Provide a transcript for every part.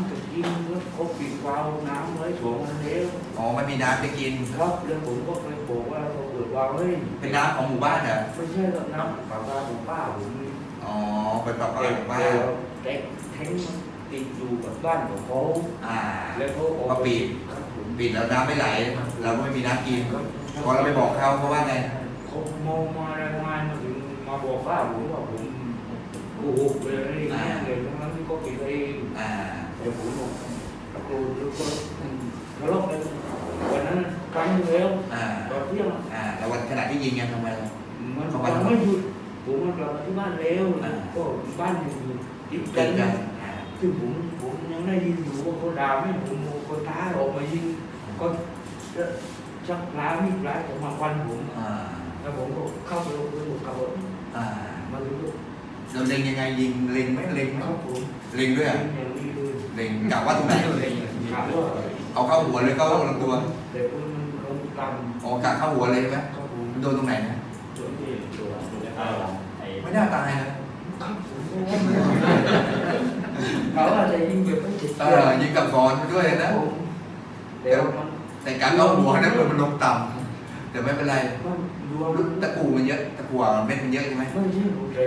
ำจะกินแล้วเขาปิดวาล์วน้ำไว้สองวันแล้วอ๋อไม่มีน้ำจะกิน ครับแล้วผมก็เลยบอกว่าเราเปิดวาล์วเฮ้ยเป็นน้ำของหมู่บ้านเหรอไม่ใช่หรอกน้ำปลาปลาของป้าผมนี่อ๋อเป็นปลาปลาแต่ของบ้านแต่แท้งมันติดอยู่กับบ้านของเขาอ่าแล้วเขาออกก็ปิดครับผมปิดแล้วน้ำไม่ไหล เราก็ไม่มีน้ำกินพอเราไปบอกเขาเขาว่าไงเขามองมาอะไรมามาถึงมาบอกว่าผมว่าผมโกหกเลยอะไรอย่างเงี้ยเลยทั้งนั้นก็ปิดเองอ่าเดี๋ยวผมบอกตะโกนแล้วก็ทะเลาะกันวันนั้นครั้งหนึงแล้วอ่า ตอนเที่ยงอ่าแล้ววันขณะที่ยิงไงทำไมล่ะมันทำไมยังไม่หยุดผมมันกลับมาที่บ้านแล้วอ่า ก็บ้านอยู่ติดติกัดนกันอ่าซึ่งผมผมยังได้ยินอยู่ว่าเขาด่าไม่ผมคนท้าออกมายิงก็ชักพลามีดพลาจะมาควันผม อ่าแล้วผมก็เข้าไปลงไปหมดกับผมอ่ามาดู เราเล็งยังไงยิงเล็งไหมเล็งไหมครับผมเล็งด้วยเป็อะนอย่างนี้เลยเล็งกะว่าตรงไหนถามว่าเอาเข้าหัวเลยเข้าลำตัวแต่ปืนมันลงกอ๋อกะเข้าหัวเลยใช่ไหมำครับผมมันโดนตรงไหนนะส่วนที่ตัวไม่น่าตายนะครับผมเขาอาจจะยิงแบบไม่เจ็บเออยิงกับกอนไปด้วยนะแต่ว่ามันแต่การเข้าหัวนั้นมันลงต่ำแต่ไม่เป็นไรมันดวงลูกตะกูมันเยอะตะกัวเม็ดมันเยอะใช่ไหมไม่ใช่หัวใจ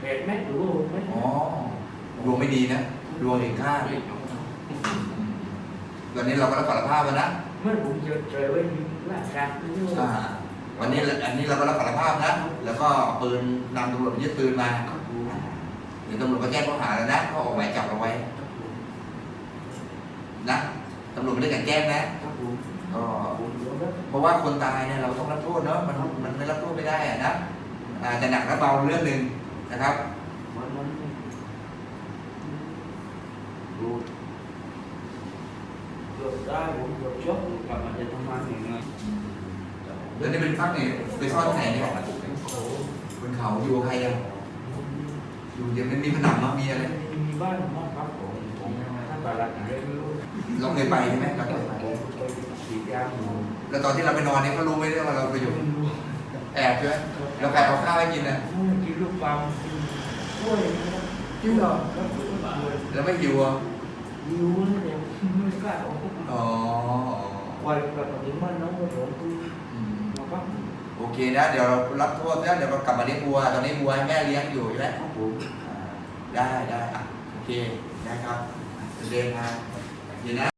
แผดแม็กหรือว่าหกแม็กอ๋อดวงไม่ดีนะดวงเห็นค่าตอนนี้เราก็รับสารภาพแล้วนะเมื่อผมจะเจอไว้ยิงล่าสัตว์นี่อ่าว่าวันนี้อันนี้เราก็รับสารภาพนะ แล้วก็ปืนนำตำรวจไปยึดปืนมาครับผมเดี๋ยวตำรวจก็แจ้งข้อหาแล้วนะเขาออกหมายจับเราไว้ครับผมนะตำรวจไม่ได้กลันแกล้งนะครับผมก็ผมยอมรับเพราะว่าคนตายเนี่ยเราต้องรับโทษเนาะมันมันไม่รับโทษไม่ได้อะนะอาจจะหนักและเบาเรื่องหนึ่ง นะครับเกือบได้ผมเกือบชกกลับมาจะทำงานยังไงแล้วนี่เป็นพักเนี่ยไปซ่อนที่ไหนเนี่ยโอ้โหบนเขาอยู่กับใครอะอยู่เดี๋ยวมันมีผนังมั้งมีอะไรมีบ้านห้องพักของผมท่านบาลักอะไรไม่รู้เราเคยไปใช่ไหมเราเคยไปผมไปฉีดยาหมูแล้วตอนที่เราไปนอนเนี่ยเขารู้ไหมเนี่ยว่าเราไปอยู่แอบใช่ไหมเราแอบเอาข้าวให้กินอะ ลูกปลากินกล้วยนะครับจริงเหรอครับผมกล้วยแล้วไม่หิวอะหิวนะเดี๋ยวไม่กล้าออกอ๋อวันกลับมาถึงบ้านน้องก็ผมคืออืมมาพักโอเคนะ เดี๋ยวเรารับโทษนะเดี๋ยวเรากลับมาเลี้ยงวัว ตอนนี้วัวให้แม่เลี้ยงอยู่ใช่ไหมครับผมอ่าได้ได้อะโอเคได้ครับอะเดินทางเดี๋ยวนะ